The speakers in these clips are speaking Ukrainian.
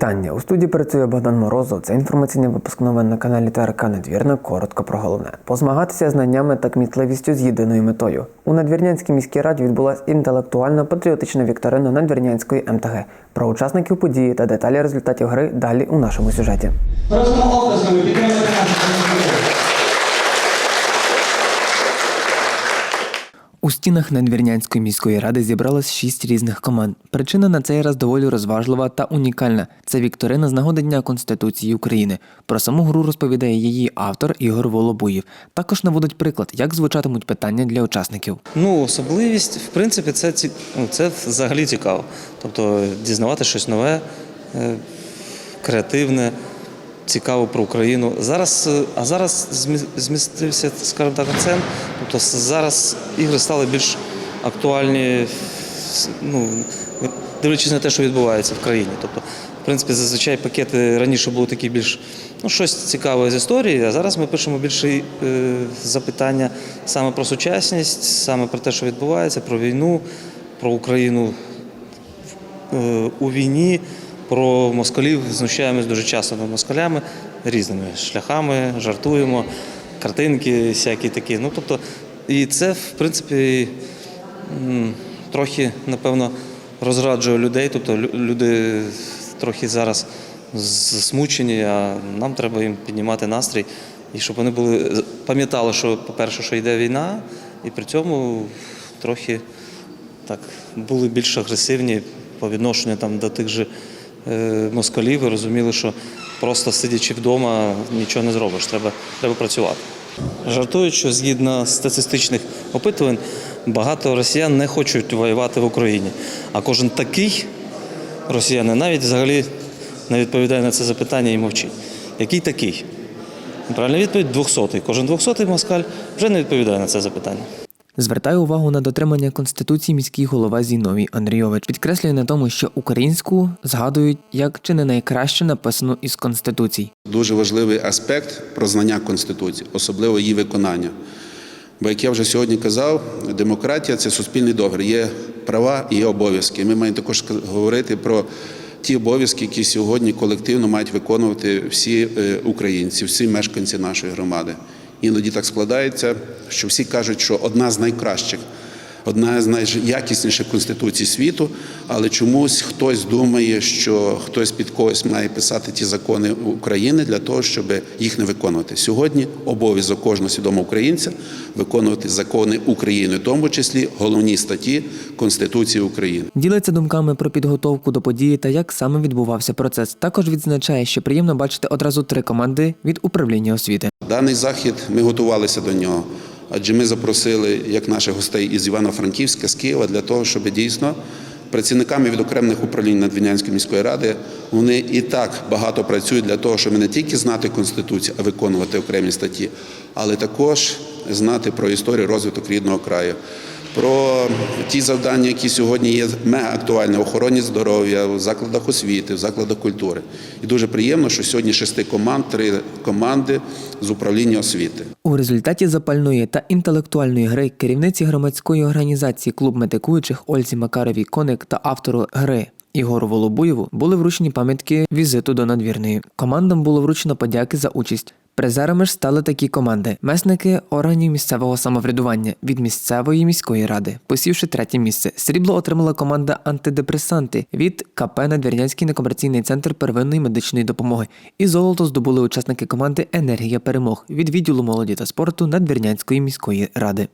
Вітання у студії працює Богдан Морозов. Це інформаційний випуск новин на каналі ТРК Надвірна. Коротко про головне. Позмагатися знаннями та кмітливістю з єдиною метою. У Надвірнянській міській раді відбулася інтелектуальна патріотична вікторина Надвірнянської МТГ. Про учасників події та деталі результатів гри далі у нашому сюжеті. Просимо У стінах Надвірнянської міської ради зібралось шість різних команд. Причина на цей раз доволі розважлива та унікальна. Це вікторина з нагоди Дня Конституції України. Про саму гру розповідає її автор Ігор Волобуєв. Також наводить приклад, як звучатимуть питання для учасників. Ну, особливість, в принципі, це, ці- ну, це взагалі цікаво. Тобто дізнавати щось нове, е, креативне, цікаво про Україну. Зараз, е, а зараз змі- змістився, скажімо так, акцент. Тобто зараз ігри стали більш актуальні, ну, дивлячись на те, що відбувається в країні. Тобто, в принципі, зазвичай пакети раніше були такі більш ну, щось цікаве з історії, а зараз ми пишемо більше е, запитання саме про сучасність, саме про те, що відбувається, про війну, про Україну е, у війні, про москалів знущаємось дуже часто над москалями різними шляхами, жартуємо, картинки всякі такі. Ну, тобто, і це, в принципі, трохи, напевно, розраджує людей. Тобто люди трохи зараз засмучені, а нам треба їм піднімати настрій. І щоб вони були пам'ятали, що, по-перше, що йде війна, і при цьому трохи так були більш агресивні по відношенню там до тих же москалів і розуміли, що просто сидячи вдома нічого не зробиш, треба, треба працювати. Жартують, що згідно статистичних опитувань, багато росіян не хочуть воювати в Україні. А кожен такий росіянин навіть взагалі не відповідає на це запитання і мовчить. Який такий? Правильна відповідь 200-й. Кожен 200-й москаль вже не відповідає на це запитання. Звертаю увагу на дотримання конституції міський голова Зіновій Андрійович. Підкреслює на тому, що українську згадують як чи не найкраще написану із конституцій. Дуже важливий аспект про знання Конституції, особливо її виконання. Бо, як я вже сьогодні казав, демократія це суспільний договір, є права і є обов'язки. Ми маємо також говорити про ті обов'язки, які сьогодні колективно мають виконувати всі е, українці, всі мешканці нашої громади. Іноді так складається, що всі кажуть, що одна з найкращих одна з найякісніших конституцій світу, але чомусь хтось думає, що хтось під когось має писати ті закони України для того, щоб їх не виконувати. Сьогодні обов'язок кожного свідомого українця виконувати закони України, в тому числі головні статті Конституції України. Ділиться думками про підготовку до події та як саме відбувався процес. Також відзначає, що приємно бачити одразу три команди від управління освіти. Даний захід ми готувалися до нього, адже ми запросили як наших гостей із Івано-Франківська, з Києва для того, щоб дійсно працівниками від окремих управлінь Надвінянської міської ради вони і так багато працюють для того, щоб не тільки знати конституцію, а виконувати окремі статті, але також знати про історію розвиток рідного краю. Про ті завдання, які сьогодні є мега актуальні в охороні здоров'я, в закладах освіти, в закладах культури. І дуже приємно, що сьогодні шести команд, три команди з управління освіти. У результаті запальної та інтелектуальної гри керівниці громадської організації Клуб метикуючих Ользі Макаровій Коник та автору гри. Ігору Волобуєву були вручені пам'ятки візиту до надвірної. Командам було вручено подяки за участь. Призерами ж стали такі команди: месники органів місцевого самоврядування від місцевої міської ради, посівши третє місце. Срібло отримала команда антидепресанти від КП Надвірнянський некомерційний центр первинної медичної допомоги. І золото здобули учасники команди Енергія перемог від відділу молоді та спорту Надвірнянської міської ради.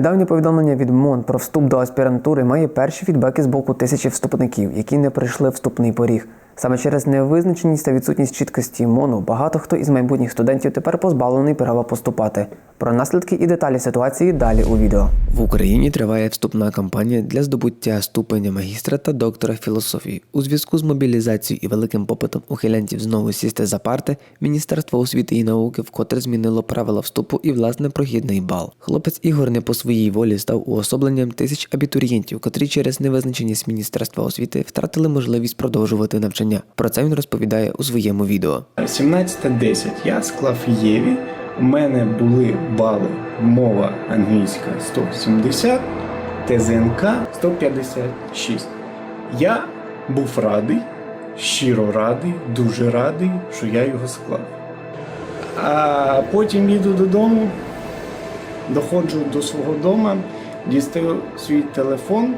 Недавнє повідомлення від МОН про вступ до аспірантури має перші фідбеки з боку тисячі вступників, які не пройшли вступний поріг. Саме через невизначеність та відсутність чіткості МОНу багато хто із майбутніх студентів тепер позбавлений права поступати. Про наслідки і деталі ситуації далі у відео. В Україні триває вступна кампанія для здобуття ступеня магістра та доктора філософії. У зв'язку з мобілізацією і великим попитом ухилянтів знову сісти за парти, Міністерство освіти і науки вкотре змінило правила вступу і власне прохідний бал. Хлопець Ігор не по своїй волі став уособленням тисяч абітурієнтів, котрі через невизначеність Міністерства освіти втратили можливість продовжувати навчання. Про це він розповідає у своєму відео. 17.10 я склав Єві. У мене були бали мова англійська 170, ТЗНК 156. Я був радий, щиро радий, дуже радий, що я його склав. А потім їду додому, доходжу до свого дому, дістаю свій телефон,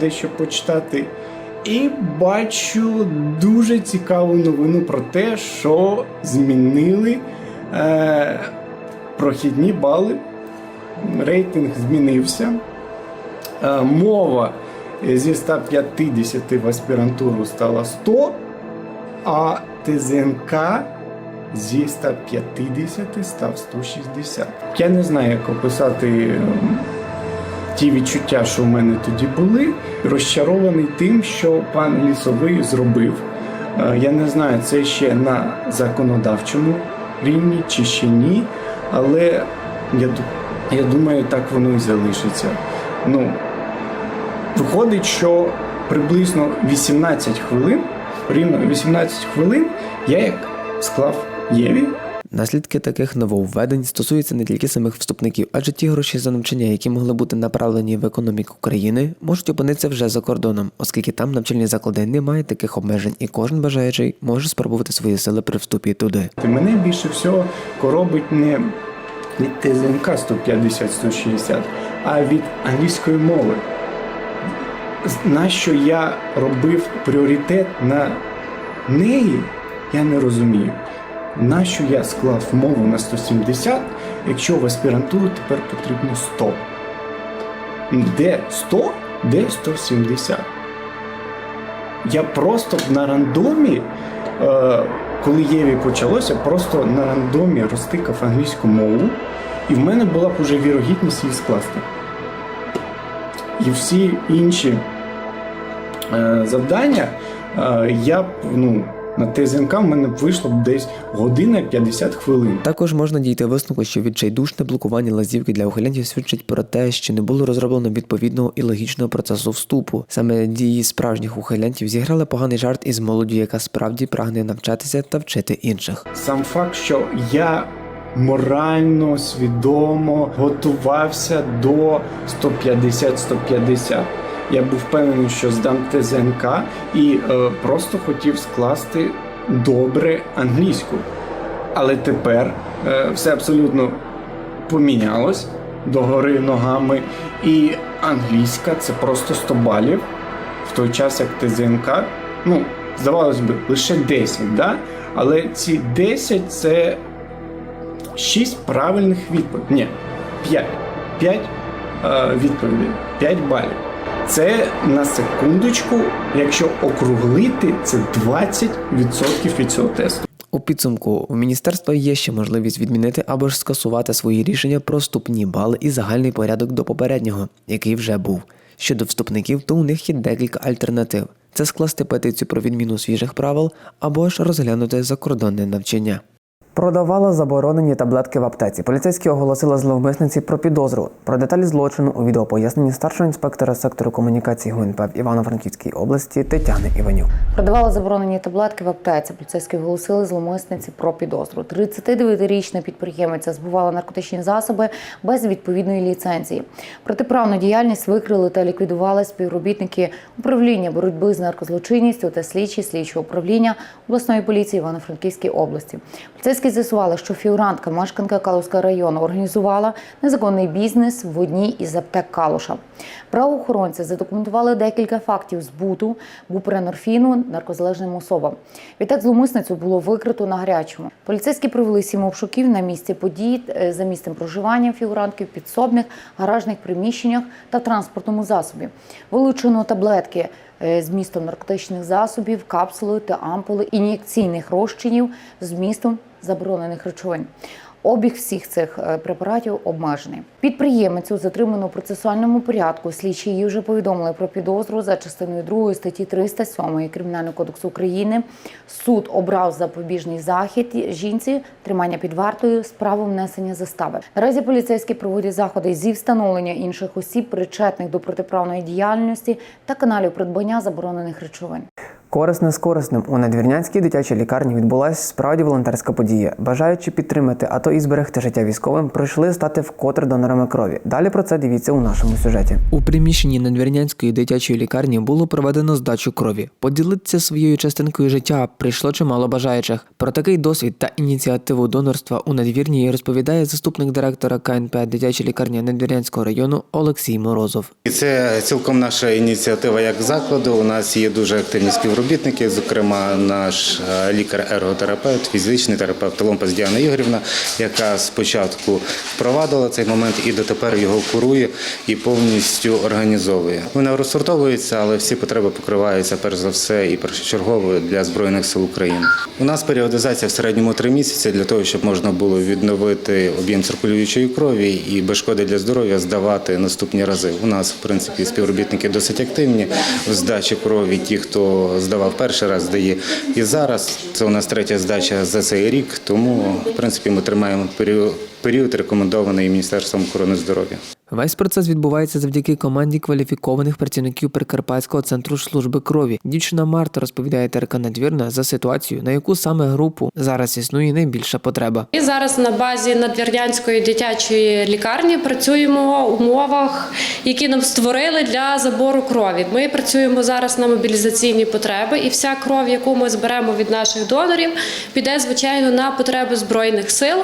дещо почитати, і бачу дуже цікаву новину про те, що змінили е, прохідні бали. Рейтинг змінився. Е, мова зі 150 в аспірантуру стала 100, а ТЗНК зі 150 став 160. Я не знаю, як описати ті відчуття, що в мене тоді були. Розчарований тим, що пан Лісовий зробив. Е, Я не знаю, це ще на законодавчому рівні чи ще ні, але я, я думаю, так воно і залишиться. Ну, виходить, що приблизно 18 хвилин, рівно 18 хвилин я як склав Єві, Наслідки таких нововведень стосуються не тільки самих вступників, адже ті гроші за навчання, які могли бути направлені в економіку країни, можуть опинитися вже за кордоном, оскільки там навчальні заклади не мають таких обмежень, і кожен бажаючий може спробувати свої сили при вступі туди. Мене більше всього коробить не від ТЗНК 150-160, а від англійської мови. З- Нащо я робив пріоритет на неї, я не розумію. Нащо я склав мову на 170, якщо в аспірантуру тепер потрібно 100? Де 100, де 170? Я просто на рандомі, е, коли Єві почалося, просто на рандомі розтикав англійську мову, і в мене була б уже вірогідність її скласти. І всі інші е, завдання е, я б ну, на ТЗНК в мене вийшло б десь година 50 хвилин. Також можна дійти висновку, що відчайдушне блокування лазівки для ухилянтів свідчить про те, що не було розроблено відповідного і логічного процесу вступу. Саме дії справжніх ухилянтів зіграли поганий жарт із молоддю, яка справді прагне навчатися та вчити інших. Сам факт, що я морально, свідомо готувався до 150-150. Я був впевнений, що здам ТЗНК і е, просто хотів скласти добре англійську. Але тепер е, все абсолютно помінялось догори ногами. І англійська це просто 100 балів, в той час як ТЗНК, ну, здавалось би, лише 10, да? але ці 10 це 6 правильних відповідей. Ні, 5. 5 е, відповідей, 5 балів. Це на секундочку, якщо округлити, це 20% від цього тесту. У підсумку у міністерства є ще можливість відмінити або ж скасувати свої рішення про вступні бали і загальний порядок до попереднього, який вже був. Щодо вступників, то у них є декілька альтернатив: це скласти петицію про відміну свіжих правил або ж розглянути закордонне навчання. Продавала заборонені таблетки в аптеці. Поліцейські оголосили зловмисниці про підозру. Про деталі злочину у відео поясненні старшого інспектора сектору комунікації ГУНП в Івано-Франківській області Тетяни Іванюк. Продавала заборонені таблетки в аптеці. Поліцейські оголосили зловмисниці про підозру. 39-річна підприємиця збувала наркотичні засоби без відповідної ліцензії. Протиправну діяльність викрили та ліквідували співробітники управління боротьби з наркозлочинністю та слідчі слідчого управління обласної поліції Івано-Франківській області. Поліцейські з'ясували, що фігурантка, мешканка Калуського району, організувала незаконний бізнес в одній із аптек Калуша. Правоохоронці задокументували декілька фактів збуту буперенорфіну наркозалежним особам. Відтак зловмисницю було викрито на гарячому. Поліцейські провели сім обшуків на місці подій е, за місцем проживання фігурантки в підсобних гаражних приміщеннях та транспортному засобі. Вилучено таблетки е, з містом наркотичних засобів, капсули та ампули ін'єкційних розчинів з містом заборонених речовин. Обіг всіх цих е, препаратів обмежений. Підприємицю затримано у процесуальному порядку. Слідчі її вже повідомили про підозру за частиною 2 статті 307 Кримінального кодексу України. Суд обрав запобіжний захід жінці тримання під вартою з правом внесення застави. Наразі поліцейські проводять заходи зі встановлення інших осіб, причетних до протиправної діяльності та каналів придбання заборонених речовин. Корисне з корисним у надвірнянській дитячій лікарні відбулася справді волонтерська подія. Бажаючи підтримати, а то і зберегти життя військовим, прийшли стати вкотре донорами крові. Далі про це дивіться у нашому сюжеті. У приміщенні надвірнянської дитячої лікарні було проведено здачу крові. Поділитися своєю частинкою життя прийшло чимало бажаючих. Про такий досвід та ініціативу донорства у надвірній розповідає заступник директора КНП дитячої лікарні Надвірнянського району Олексій Морозов. І це цілком наша ініціатива як закладу. У нас є дуже активні співробітники, зокрема, наш е, лікар-ерготерапевт, фізичний терапевт Ломпас Діана Ігорівна, яка спочатку впровадила цей момент і дотепер його курує і повністю організовує. Вона розсортовується, але всі потреби покриваються перш за все і першочергово для збройних сил України. У нас періодизація в середньому три місяці для того, щоб можна було відновити об'єм циркулюючої крові і без шкоди для здоров'я здавати наступні рази. У нас, в принципі, співробітники досить активні в здачі крові. Ті, хто здавав перший раз, здає і зараз. Це у нас третя здача за цей рік. Тому, в принципі, ми тримаємо період, рекомендований Міністерством охорони здоров'я. Весь процес відбувається завдяки команді кваліфікованих працівників Прикарпатського центру служби крові. Дівчина Марта розповідає ТРК Надвірна за ситуацію, на яку саме групу зараз існує найбільша потреба. І зараз на базі Надвірнянської дитячої лікарні працюємо в умовах, які нам створили для забору крові. Ми працюємо зараз на мобілізаційні потреби, і вся кров, яку ми зберемо від наших донорів, піде звичайно на потреби збройних сил.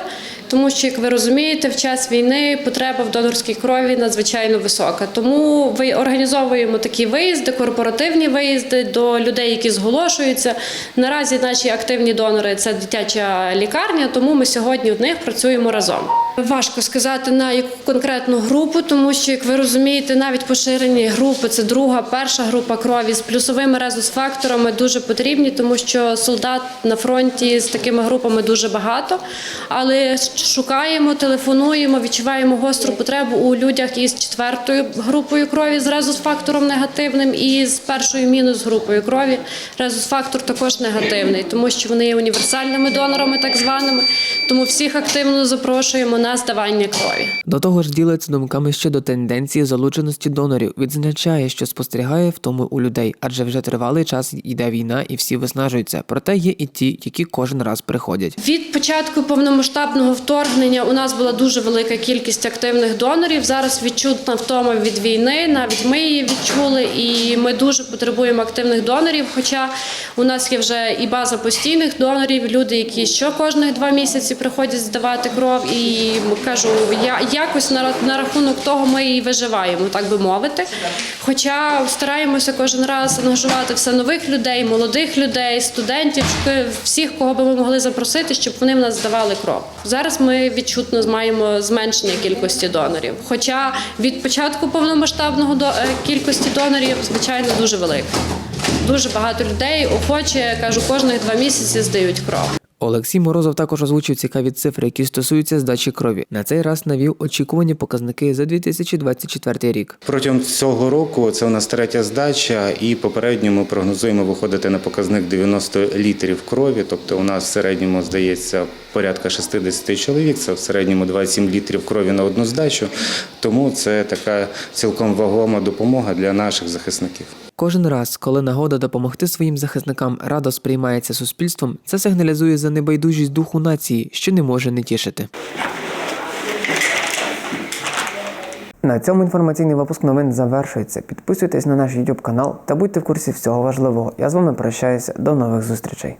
Тому що, як ви розумієте, в час війни потреба в донорській крові надзвичайно висока. Тому ви організовуємо такі виїзди, корпоративні виїзди до людей, які зголошуються. Наразі наші активні донори це дитяча лікарня, тому ми сьогодні в них працюємо разом. Важко сказати на яку конкретну групу, тому що, як ви розумієте, навіть поширені групи це друга, перша група крові з плюсовими резус-факторами дуже потрібні, тому що солдат на фронті з такими групами дуже багато. Але шукаємо, телефонуємо, відчуваємо гостру потребу у людях із четвертою групою крові з резус-фактором негативним і з першою мінус групою крові. Резус-фактор також негативний, тому що вони є універсальними донорами, так званими. Тому всіх активно запрошуємо на здавання крові. До того ж, ділиться думками щодо тенденції залученості донорів. Відзначає, що спостерігає в тому у людей, адже вже тривалий час йде війна і всі виснажуються. Проте є і ті, які кожен раз приходять. Від початку повномасштабного вторгнення у нас була дуже велика кількість активних донорів. Зараз відчутна втома від війни. Навіть ми її відчули, і ми дуже потребуємо активних донорів. Хоча у нас є вже і база постійних донорів, люди, які що кожних два місяці приходять здавати кров. І кажу, я якось на, на рахунок того ми і виживаємо, так би мовити. Хоча стараємося кожен раз ангажувати все нових людей, молодих людей, студентів, всіх, кого би ми могли запросити, щоб вони в нас здавали кров. Зараз ми відчутно маємо зменшення кількості донорів. Хоча від початку повномасштабного до е, кількості донорів, звичайно, дуже велика. Дуже багато людей охоче кажу, кожних два місяці здають кров. Олексій Морозов також озвучив цікаві цифри, які стосуються здачі крові. На цей раз навів очікувані показники за 2024 рік. Протягом цього року це у нас третя здача, і попередньо ми прогнозуємо виходити на показник 90 літрів крові. Тобто у нас в середньому здається порядка 60 чоловік. Це в середньому 27 літрів крові на одну здачу. Тому це така цілком вагома допомога для наших захисників. Кожен раз, коли нагода допомогти своїм захисникам радо сприймається суспільством, це сигналізує за небайдужість духу нації, що не може не тішити. На цьому інформаційний випуск новин завершується. Підписуйтесь на наш YouTube канал та будьте в курсі всього важливого. Я з вами прощаюся. До нових зустрічей.